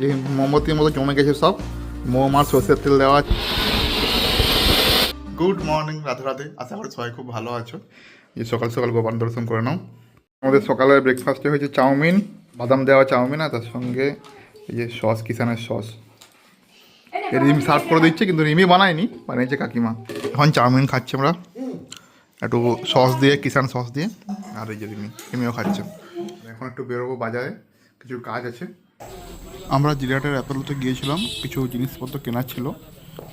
যে মোমবাতির মতো জমে গেছে সব। মোম আর সর্ষের তেল দেওয়া গুড মর্নিং রাধে রাধে। আশা করি সবাই খুব ভালো আছো। যে সকাল সকাল গোপাল দর্শন করে নাও। আমাদের সকালের ব্রেকফাস্টে হয়েছে চাউমিন। বাদাম দেওয়া চাউমিন, আর তার সঙ্গে এই যে সস কিষানের সস রিম সার্ভ করে দিচ্ছে, কিন্তু রিমি বানায়নি বানিয়েছে কাকিমা। এখন চাউমিন খাচ্ছি আমরা। একটু সস দিয়ে, কিষান সস দিয়ে, আর এই যে রিমি। রিমিও খাচ্ছে। এখন একটু বেরোবো বাজারে। কিছু কাজ আছে। আমরা জিরাটের অ্যাপেলতে গিয়েছিলাম, কিছু জিনিসপত্র কেনার ছিল,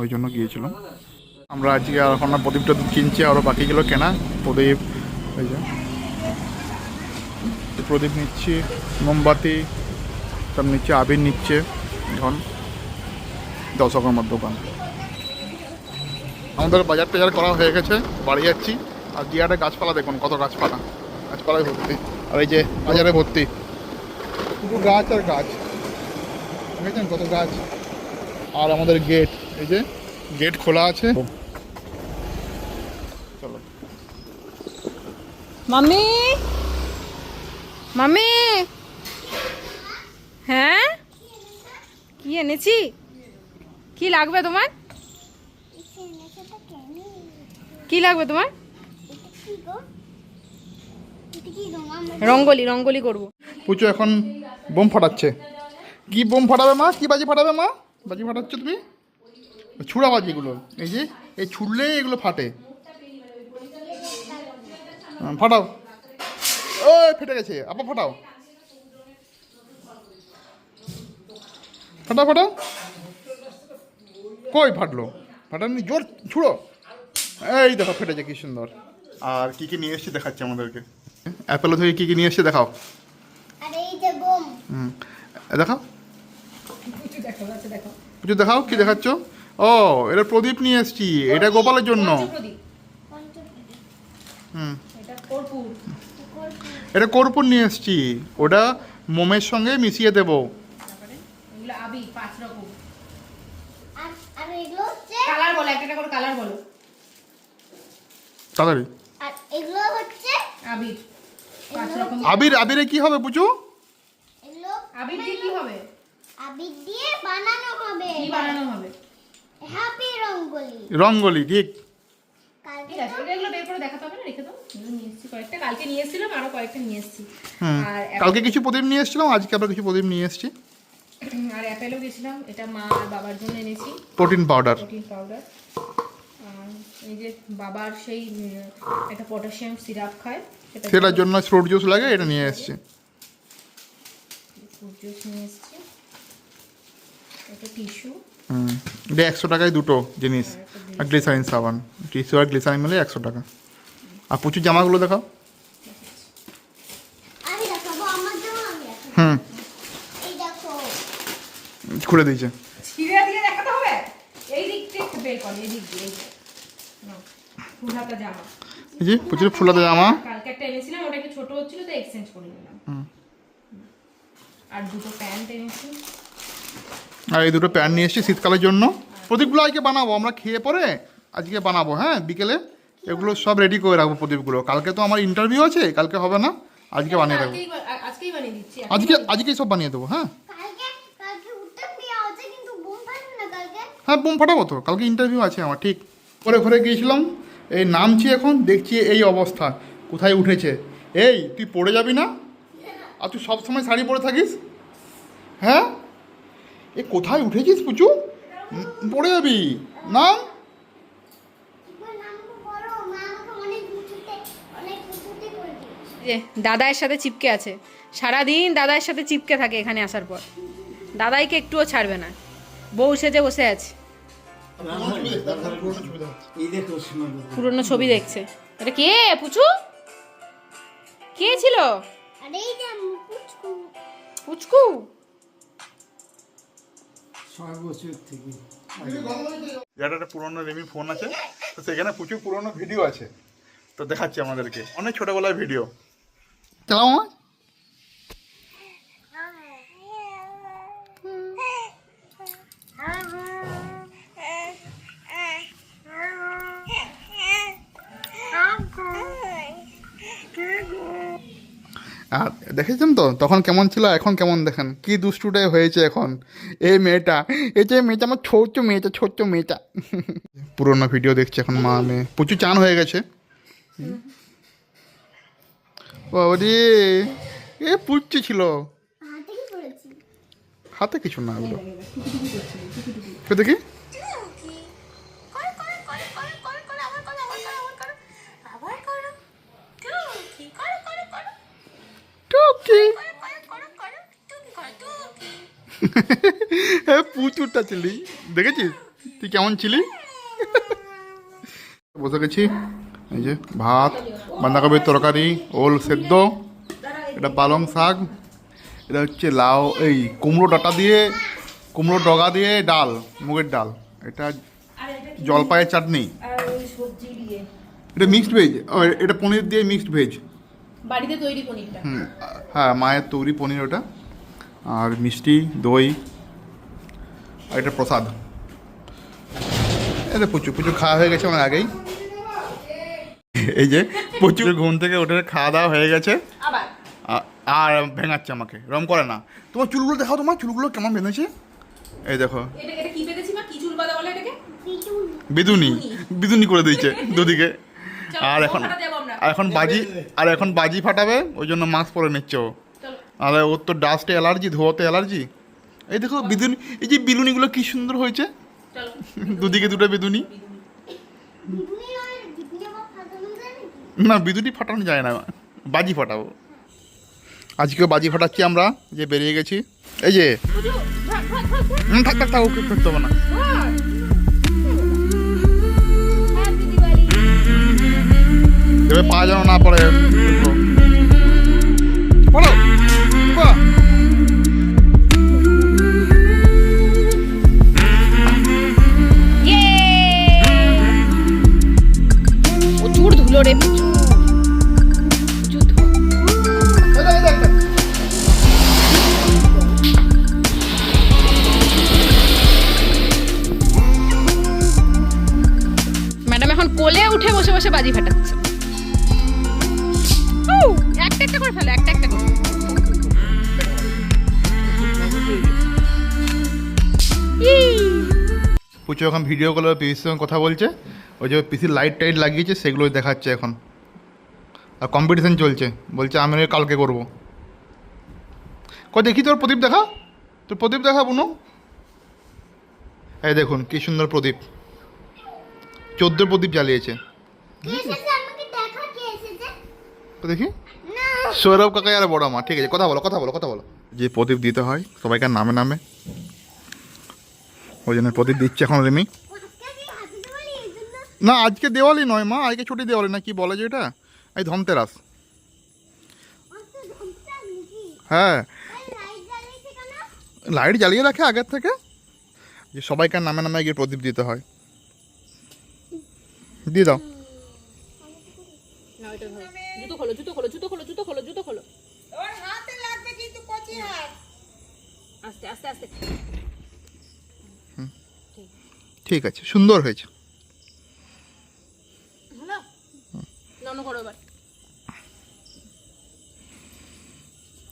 ওই জন্য গিয়েছিলাম। আমরা আজকে এখন প্রদীপটা কিনছি আরও বাকিগুলো কেনা, প্রদীপ, এই যে। প্রদীপ নিচ্ছি, মোমবাতি সব নিচ্ছে আবির নিচ্ছে এখন দশকর্মার দোকান আমাদের বাজার টাজার করা হয়ে গেছে, বাড়ি যাচ্ছি। আর জিয়ারে গাছপালা দেখুন, কত গাছপালা। গাছপালায় ভর্তি। আর এই যে বাজারে ভর্তি। শুধু গাছ আর গাছ। দেখেছেন কত গাছ? আর আমাদের গেট এই যে গেট খোলা আছে। চলো। মাম্মি? মাম্মি? হ্যাঁ? কি এনেছি? কি লাগবে তোমার? কি লাগবে তোমার? রঙ্গোলি রঙ্গোলি করব। পুচু এখন বোম ফাটাচ্ছে। কি বোম ফাটাবে মা? কি বাজি ফাটাবে মা? বাজি ফাটাচ্ছ তুমি? ছুড়া বাজি এগুলো এই যে, এই ছুড়লে এগুলো ফাটে। ফাটাও। ও ফেটে গেছে। আবার ফাটাও। ফাটাও ফাটাও। কই ফাটলো? ফাটানি জোর, ছুড়ো। এই দেখো, ফেটেছে, কি সুন্দর। আর কি কি নিয়ে এসছি দেখাচ্ছি আমাদেরকে। অ্যাপেলো থেকে কি কি নিয়ে এসছে দেখাও। হুম। দেখাও। কিছু দেখাও কি দেখাচ্ছ? ও এটা প্রদীপ নিয়ে এসছি এটা গোপালের জন্য। হুম। এটা কর্পূর। নিয়ে এসছি ওটা মোমের সঙ্গে মিশিয়ে দেবো। আর আর এগুলো হচ্ছে কালার বলো একটা করে কালার বলো। তাড়াতাড়ি আর এগুলো হচ্ছে আবির পাঁচ রকম। আবির আবিরে কি হবে পুচু? এগুলো আবির দিয়ে কি হবে? আবির দিয়ে বানানো হবে। কি বানানো হবে? হ্যাপি রঙ্গোলি। রঙ্গলি ঠিক। কালকে ঠিক আছে এগুলো বের করে দেখাতে হবে না রেখে দাও। নিয়ে এসেছি কয়েকটা কালকে নিয়ে এসেছিলাম আরও কয়েকটা নিয়ে এসেছি। হুম। আর কালকে কিছু প্রদীপ নিয়ে এসেছিলাম আজকে আবার কিছু প্রদীপ নিয়ে এসেছি। আর অ্যাপেলও গেছিলাম এটা মা আর বাবার জন্য এনেছি। Protein powder. Protein powder. এই যে বাবার সেই একটা পটাশিয়াম সিরাপ খায় সেটা সেটার জন্য ফ্রুট জুস লাগে এটা নিয়ে এসেছি। ফ্রুট জুস নিয়ে এসেছি। একটা টিস্যু হুম। এটা একশো টাকায় দুটো জিনিস। আর গ্লিসারিন সাবান। টিস্যু আর গ্লিসারিন মিলে একশো টাকা। আর প্রচুর জামাগুলো দেখাও। হুম। খুলে দিয়েছে। ছিঁড়ে দিয়ে দেখাতে হবে? এই দিক থেকে বের কর এই দিক দিয়ে এই যে। নাও, ফুল হাতা জামা। এই যে প্রচুর ফুলাতে জামা। কালকে একটা এনেছিলাম ওটা একটু ছোট হচ্ছিল তো এক্সচেঞ্জ করে নিলাম। আর দুটো প্যান্ট এনেছি। আর এই দুটো প্যান্ট নিয়ে এসেছি শীতকালের জন্য। প্রদীপগুলো আজকে বানাবো আমরা খেয়ে পরে আজকে বানাবো হ্যাঁ বিকেলে। এগুলো সব রেডি করে রাখব প্রদীপগুলো। কালকে তো আমার ইন্টারভিউ আছে কালকে হবে না আজকে বানিয়ে রাখব আজকে আজকেই সব বানিয়ে দেবো হ্যাঁ। কালকে কালকে উঠতে বিয়ে আছে কিন্তু বোম ফাটবে না কালকে। হ্যাঁ বোম ফাটাবো তো কালকে ইন্টারভিউ আছে আমার ঠিক। পরে ঘরে গিয়েছিলাম এই নামছি এখন দেখছি এই অবস্থা কোথায় উঠেছে। এই তুই পড়ে যাবি না? আর তুই সবসময় শাড়ি পরে থাকিস? হ্যাঁ? এ কোথায় উঠেছিস পুচু? পড়ে যাবি। যে দাদায়ের সাথে চিপকে আছে। সারাদিন দাদায়ের সাথে চিপকে থাকে এখানে আসার পর। দাদাইকে একটুও ছাড়বে না। বউ সেজে বসে আছে। পুরনো ছবি দেখছে। এটা কে পুচু? কে ছিল? আর এই যে পুচকু পুচকু একটা পুরোনো রেমি ফোন আছে তো সেখানে প্রচুর পুরোনো ভিডিও আছে তো দেখাচ্ছি আমাদেরকে। অনেক ছোটোবেলার ভিডিও। চালাও আর দেখেছেন তো? তখন কেমন ছিল? এখন কেমন দেখেন? কি দুষ্টুটাই হয়েছে এখন? এই মেয়েটা এই যে মেয়েটা আমার ছোট্ট মেয়েটা ছোট্ট মেয়েটা। পুরোনো ভিডিও দেখছে এখন মা মেয়ে প্রচুর চান হয়ে গেছে। বাবারে এ পুচ্ছি ছিল। হাতে কিছু না ওগুলো। দেখি। প্রচুরটা ছিলি? দেখেছিস? তুই কেমন ছিলি? বসে গেছি। এই যে ভাত বাঁধাকপির তরকারি ওল সেদ্ধ এটা পালং শাক এটা হচ্ছে লাউ এই কুমড়ো ডাটা দিয়ে কুমড়ো ডগা দিয়ে ডাল মুগের ডাল। এটা জলপাইয়ের চাটনি। এটা মিক্সড ভেজ এটা পনির দিয়ে মিক্সড ভেজ বাড়িতে তৈরি পনিরটা। হুম, হ্যাঁ মায়ের তৈরি পনির ওটা। আর মিষ্টি দই। আর এটা প্রসাদ। এটা প্রচুর প্রচুর খাওয়া হয়ে গেছে আমার আগেই। এই যে প্রচুর ঘুম থেকে ওঠে খাওয়া দাওয়া হয়ে গেছে। আর ভেঙাচ্ছে আমাকে রম করে না। তোমার চুলগুলো দেখাও তোমার চুলগুলো কেমন বেঁধেছে? এই দেখো। বিদুনি। বিদুনি। করে দিয়েছে দুদিকে। আর এখন। আর এখন বাজি আর এখন বাজি ফাটাবে ওই জন্য মাস্ক পরে নিচ্ছে ও। আর ওর তো ডাস্টে অ্যালার্জি ধোয়াতে অ্যালার্জি। এই দেখো বিদুনি এই যে বিলুনিগুলো কি সুন্দর হয়েছে? দুদিকে দুটো বিদুনি। না বিদুনি ফাটানো যায় না বাজি ফাটাবো। আজকেও বাজি ফাটাচ্ছি আমরা যে বেরিয়ে গেছি। এই যে। থাক থাক থাক ওকে করতে হবে না। এবার পা যেন না পড়ো। উঠে বসে বসে বাজি ফাটাচ্ছে। একটা একটা করে ফেলো, একটা একটা করে। পুচু এখন ভিডিও কলে পিসির সঙ্গে কথা বলছে। ওই যে পিসির লাইট টাইট লাগিয়েছে সেগুলোই দেখাচ্ছে এখন। আর কম্পিটিশন চলছে। বলছে, আমি কালকে করব। কই, দেখি তোর প্রদীপ দেখা? তোর প্রদীপ দেখা, বুনু? এই দেখুন, কি সুন্দর প্রদীপ। চোদ্দ প্রদীপ জ্বালিয়েছে। কে এসেছে? আমাকে দেখা। সৌরভ কাকাই আর বড় মা। ঠিক আছে কথা বলো কথা বলো কথা বলো। যে প্রদীপ দিতে হয় সবাইকে নামে নামে। ওই জন্য প্রদীপ দিচ্ছে এখন রিমি। না আজকে দেওয়ালি নয় মা আজকে ছুটি দেওয়ালি না কি বলে যে এটা? এই ধনতেরাস। হ্যাঁ। লাইট লাইট জ্বালিয়ে রাখে আগের থেকে? যে সবাইকে নামে নামে গিয়ে প্রদীপ দিতে হয়। দিয়ে দাও। জুতো খোলো জুতো খোলো জুতো খোলো জুতো খোলো জুতো খোলো। আস্তে আস্তে আস্তে। ঠিক আছে সুন্দর হয়েছে।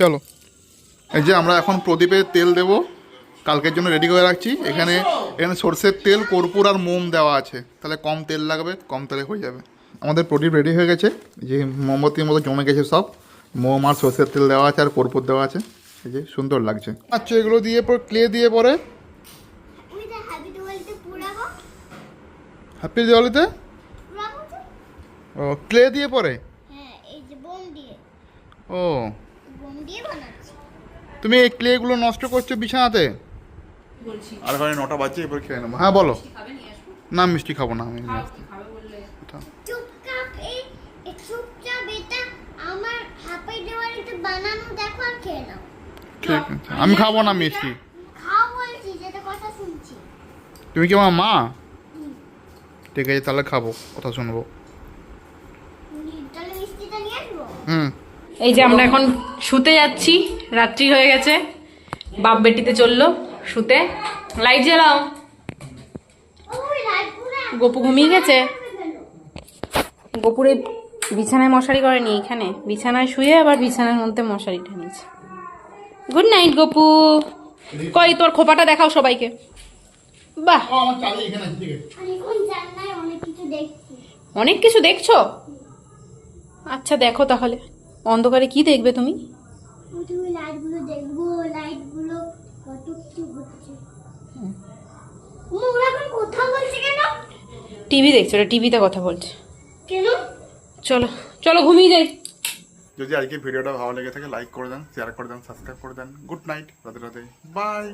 চলো। এই যে আমরা এখন প্রদীপে তেল দেব। কালকের জন্য রেডি করে রাখছি। এখানে এখানে সর্ষের তেল কর্পূর আর মোম দেওয়া আছে। তাহলে কম তেল লাগবে কম তেলে হয়ে যাবে। আমাদের প্রদীপ রেডি হয়ে গেছে। যে মোমবাতির মতো জমে গেছে সব। মোম আর সর্ষের তেল দেওয়া আছে আর কর্পূর দেওয়া আছে। এই যে সুন্দর লাগছে। আচ্ছা এগুলো দিয়ে পর ক্লে দিয়ে পরে? হ্যাপি দিওয়ালিতে ও ক্লে দিয়ে পরে? হ্যাঁ এই যে বোম দিয়ে। ও। তুমি এই ক্লেগুলো নষ্ট করছ বিছানাতে? আর ঘরে নটা বাজছে এবার খেয়ে নেব। হ্যাঁ বলো। খাবে নিয়ে আসব? না মিষ্টি খাব না আমি ঠিক আছে। আমি খাব না মিষ্টি। খাও বলছি যেটা কথা শুনছি। তুমি কি আমার মা? ঠিক আছে তাহলে খাব কথা শুনব। হুম। এই যে আমরা এখন শুতে যাচ্ছি রাত্রি হয়ে গেছে বাপ বেটিতে চলল। শুতে। লাইট জ্বালাও। গপু ঘুমিয়ে গেছে। গোপুরে বিছানায় মশারি করেনি এখানে। বিছানায় শুয়ে আবার বিছানার মধ্যে মশারিটা নিয়েছে। Good night Gopu. কই তোর খোপাটা দেখাও সবাইকে। বাহ। অনেক কিছু দেখছ? আচ্ছা দেখো তাহলে। অন্ধকারে কি দেখবে তুমি প্রথমে লাইটগুলো দেখব লাইটগুলো কত কিছু হচ্ছে ওরা এখন কথা বলছে কেন টিভি দেখছ ওটা টিভিতে কথা বলছে। কেন? চলো চলো ঘুমিয়ে যাই। যদি আজকে ভিডিওটা ভালো লেগে থাকে লাইক করে দেন শেয়ার করে দেন সাবস্ক্রাইব করে দেন। গুড নাইট রাতে রাতে বাই